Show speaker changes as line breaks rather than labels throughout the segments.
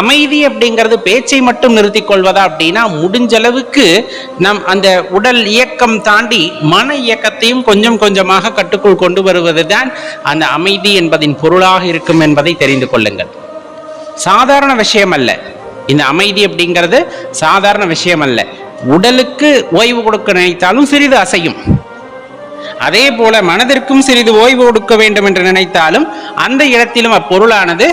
அமைதி அப்படிங்கிறது பேச்சை மட்டும் நிறுத்திக் கொள்வதா அப்படின்னா முடிஞ்ச அளவுக்கு நம் அந்த உடல் இயக்கம் தாண்டி மன இயக்கத்தையும் கொஞ்சம் கொஞ்சமாக கட்டுக்குள் கொண்டு வருவதுதான் அந்த அமைதி என்பதின் பொருளாக இருக்கும் என்பதை தெரிந்து கொள்ளுங்கள். சாதாரண விஷயம் அல்ல இந்த அமைதி அப்படிங்கிறது சாதாரண விஷயம் அல்ல உடலுக்கு ஓய்வு கொடுக்க நினைத்தாலும் சிறிது அசையும். அதே போல மனதிற்கும் சிறிது ஓய்வு கொடுக்க வேண்டும் என்று நினைத்தாலும் அந்த இடத்திலும் அப்பொருளானது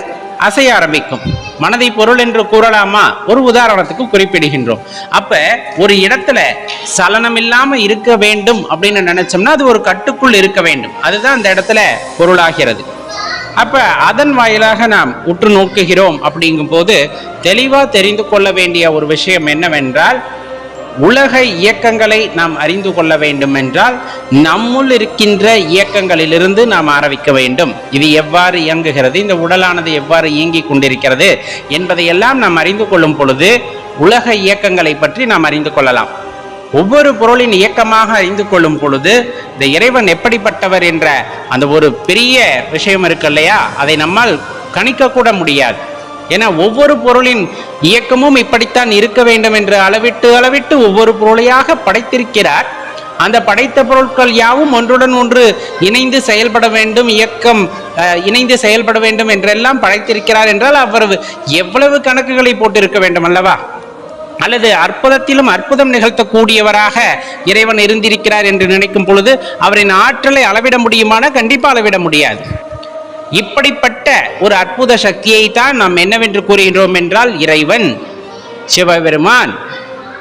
அசைய ஆரம்பிக்கும். மனதை பொருள் என்று கூறலாமா? ஒரு உதாரணத்துக்கு குறிப்பிடுகின்றோம். அப்ப ஒரு இடத்துல சலனம் இல்லாம இருக்க வேண்டும் அப்படின்னு நினைச்சோம்னா அது ஒரு கட்டுக்குள் இருக்க வேண்டும். அதுதான் அந்த இடத்துல பொருளாகிறது. அப்ப அதன் வாயிலாக நாம் உற்று நோக்குகிறோம் அப்படிங்கும் போது தெளிவா தெரிந்து கொள்ள வேண்டிய ஒரு விஷயம் என்னவென்றால் உலக இயக்கங்களை நாம் அறிந்து கொள்ள வேண்டும் என்றால் நம்முள் இருக்கின்ற இயக்கங்களிலிருந்து நாம் ஆரம்பிக்க வேண்டும். இது எவ்வாறு இயங்குகிறது இந்த உடலானது எவ்வாறு இயங்கிக் கொண்டிருக்கிறது என்பதையெல்லாம் நாம் அறிந்து கொள்ளும் பொழுது உலக இயக்கங்களை பற்றி நாம் அறிந்து கொள்ளலாம். ஒவ்வொரு பொருளின் இயக்கமாக அறிந்து கொள்ளும் பொழுது இந்த இறைவன் எப்படிப்பட்டவர் என்ற அந்த ஒரு பெரிய விஷயம் இருக்கு இல்லையா? அதை நம்மால் கணிக்கக்கூட முடியாது. ஏன்னா ஒவ்வொரு பொருளின் இயக்கமும் இப்படித்தான் இருக்க வேண்டும் என்று அளவிட்டு அளவிட்டு ஒவ்வொரு பொருளையாக படைத்திருக்கிறார். அந்த படைத்த பொருட்கள் யாவும் ஒன்றுடன் ஒன்று இணைந்து செயல்பட வேண்டும் இயக்கம் இணைந்து செயல்பட வேண்டும் என்றெல்லாம் படைத்திருக்கிறார் என்றால் அவரது எவ்வளவு கணக்குகளை போட்டிருக்க வேண்டும் அல்லவா? அல்லது அற்புதத்திலும் அற்புதம் நிகழ்த்தக்கூடியவராக இறைவன் இருந்திருக்கிறார் என்று நினைக்கும் பொழுது அவரின் ஆற்றலை அளவிட முடியுமானா கண்டிப்பாக அளவிட முடியாது. இப்படிப்பட்ட ஒரு அற்புத சக்தியை தான் நாம் என்னவென்று கூறுகின்றோம் என்றால் இறைவன் சிவபெருமான்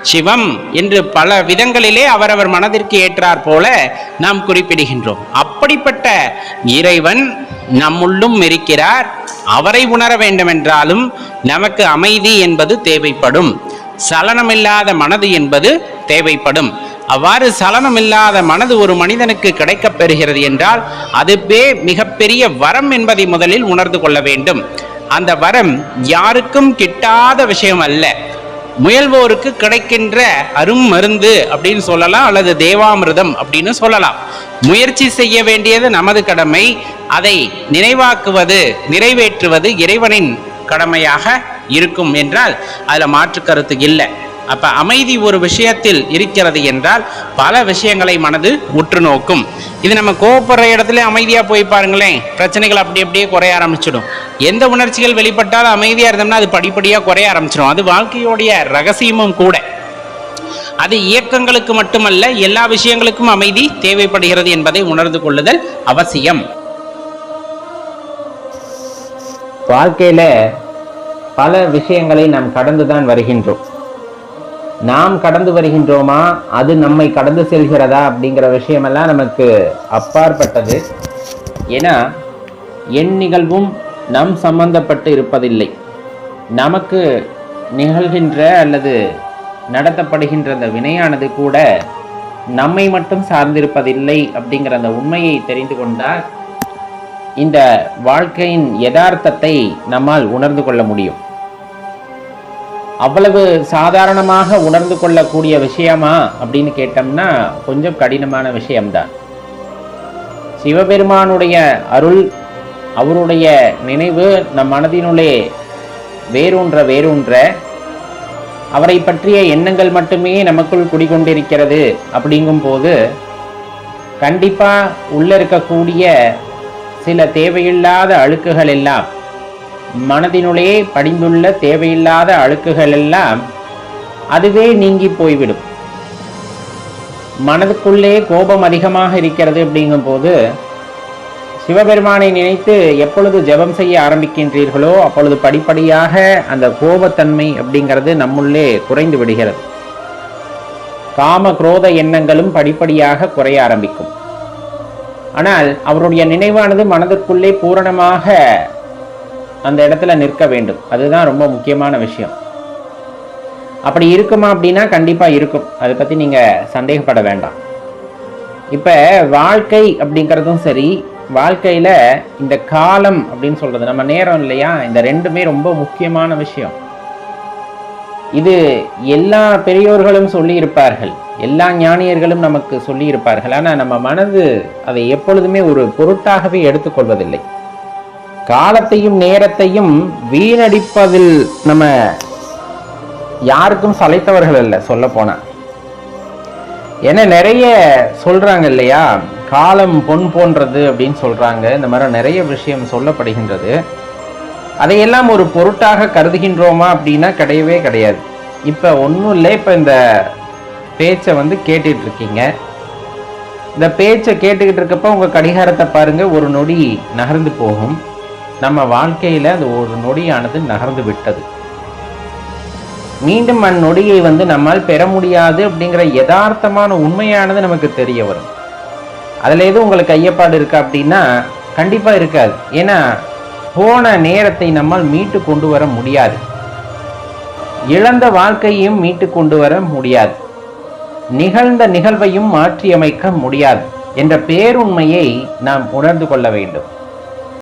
சிவம் என்று பல விதங்களிலே அவரவர் மனதிற்கு ஏற்றார் போல நாம் குறிப்பிடுகின்றோம். அப்படிப்பட்ட இறைவன் நம்முள்ளும் இருக்கிறார். அவரை உணர வேண்டுமென்றாலும் நமக்கு அமைதி என்பது தேவைப்படும். சலனமில்லாத மனது என்பது தேவைப்படும். அவ்வாறு சலனமில்லாத மனது ஒரு மனிதனுக்கு கிடைக்கப் பெறுகிறது என்றால் அதுவே மிகப்பெரிய வரம் என்பதை முதலில் உணர்ந்து கொள்ள வேண்டும். அந்த வரம் யாருக்கும் கிட்டாத விஷயம் அல்ல. முயல்வோருக்கு கிடைக்கின்ற அரும் மருந்து அப்படின்னு சொல்லலாம் அல்லது தேவாமிர்தம் அப்படின்னு சொல்லலாம். முயற்சி செய்ய வேண்டியது நமது கடமை. அதை நினைவாக்குவது நிறைவேற்றுவது இறைவனின் கடமையாக இருக்கும் என்றால் அதில் மாற்று கருத்து இல்லை. அப்ப அமைதி ஒரு விஷயத்தில் இருக்கிறது என்றால் பல விஷயங்களை மனது உற்று நோக்கும். இது நம்ம கோவப்படுற இடத்துல அமைதியா போய் பாருங்களேன். பிரச்சனைகள் அப்படி அப்படியே குறைய ஆரம்பிச்சிடும். எந்த உணர்ச்சிகள் வெளிப்பட்டாலும் அமைதியா இருந்தோம்னா அது படிப்படியா குறைய ஆரம்பிச்சிடும். அது வாழ்க்கையோடைய ரகசியமும் கூட. அது இயக்கங்களுக்கு மட்டுமல்ல எல்லா விஷயங்களுக்கும் அமைதி தேவைப்படுகிறது என்பதை உணர்ந்து கொள்ளுதல் அவசியம்.
வாழ்க்கையில பல விஷயங்களை நாம் கடந்துதான் வருகின்றோம். நாம் கடந்து வருகின்றோமா? அது நம்மை கடந்து செல்கிறதா? அப்படிங்கிற விஷயமெல்லாம் நமக்கு அப்பாற்பட்டது. ஏன்னா என் நிகழ்வும் நம் சம்பந்தப்பட்டு இருப்பதில்லை. நமக்கு நிகழ்கின்ற அல்லது நடத்தப்படுகின்ற அந்த வினையானது கூட நம்மை மட்டும் சார்ந்திருப்பதில்லை அப்படிங்கிற அந்த உண்மையை தெரிந்து கொண்டால் இந்த வாழ்க்கையின் யதார்த்தத்தை நம்மால் உணர்ந்து கொள்ள முடியும். அவ்வளவு சாதாரணமாக உணர்ந்து கொள்ளக்கூடிய விஷயமா அப்படின்னு கேட்டோம்னா கொஞ்சம் கடினமான விஷயம்தான். சிவபெருமானுடைய அருள் அவருடைய நினைவு நம் மனதினுள்ளே வேரூன்ற வேரூன்ற அவரை பற்றிய எண்ணங்கள் மட்டுமே நமக்குள் குடிகொண்டிருக்கிறது அப்படிங்கும்போது கண்டிப்பா உள்ளே இருக்கக்கூடிய சில தேவையில்லாத அழுக்குகள் எல்லாம் மனதினுள்ளே படிந்துள்ள தேவையில்லாத அழுக்குகள் எல்லாம் அதுவே நீங்கி போய்விடும். மனதுக்குள்ளே கோபம் அதிகமாக இருக்கிறது அப்படிங்கும்போது சிவபெருமானை நினைத்து எப்பொழுது ஜெபம் செய்ய ஆரம்பிக்கின்றீர்களோ அப்பொழுது படிப்படியாக அந்த கோபத்தன்மை அப்படிங்கிறது நம்முள்ளே குறைந்து விடுகிறது. காம குரோத எண்ணங்களும் படிப்படியாக குறைய ஆரம்பிக்கும். ஆனால் அவருடைய நினைவானது மனதுக்குள்ளே பூரணமாக அந்த இடத்துல நிற்க வேண்டும். அதுதான் ரொம்ப முக்கியமான விஷயம். அப்படி இருக்குமா அப்படின்னா கண்டிப்பா இருக்கும். அதை பத்தி நீங்க சந்தேகப்பட வேண்டாம். இப்ப வாழ்க்கை அப்படிங்கிறதும் சரி வாழ்க்கையில இந்த காலம் அப்படின்னு சொல்றது நம்ம நேரம் இல்லையா? இந்த ரெண்டுமே ரொம்ப முக்கியமான விஷயம். இது எல்லா பெரியோர்களும் சொல்லி இருப்பார்கள் எல்லா ஞானியர்களும் நமக்கு சொல்லி இருப்பார்கள் ஆனா நம்ம மனது அதை எப்பொழுதுமே ஒரு பொருட்டாகவே எடுத்துக்கொள்வதில்லை. காலத்தையும் நேரத்தையும் வீணடிப்பதில் நம்ம யாருக்கும் சளைத்தவர்கள் இல்லை சொல்ல போனா ஏன்னா நிறைய சொல்றாங்க இல்லையா? காலம் பொன் போன்றது அப்படின்னு சொல்றாங்க. இந்த மாதிரி நிறைய விஷயம் சொல்லப்படுகின்றது. அதையெல்லாம் ஒரு பொருட்டாக கருதுகின்றோமா அப்படின்னா கிடையவே கிடையாது. இப்போ ஒன்றும் இல்லை இப்போ இந்த பேச்சை வந்து கேட்டுட்டு இருக்கீங்க. இந்த பேச்சை கேட்டுக்கிட்டு இருக்கப்ப உங்கள் கடிகாரத்தை பாருங்கள் ஒரு நொடி நகர்ந்து போகும். நம்ம வாழ்க்கையில் அந்த ஒரு நொடியானது நகர்ந்து விட்டது. மீண்டும் அந்நொடியை வந்து நம்மால் பெற முடியாது அப்படிங்கிற யதார்த்தமான உண்மையானது நமக்கு தெரிய வரும். அதில் எதுவும் உங்களுக்கு ஐயப்பாடு இருக்கா அப்படின்னா கண்டிப்பாக இருக்காது. ஏன்னா போன நேரத்தை நம்மால் மீட்டு கொண்டு வர முடியாது. இழந்த வாழ்க்கையும் மீட்டு கொண்டு வர முடியாது. நிகழ்ந்த நிகழ்வையும் மாற்றியமைக்க முடியாது என்ற பேருண்மையை நாம் உணர்ந்து கொள்ள வேண்டும்.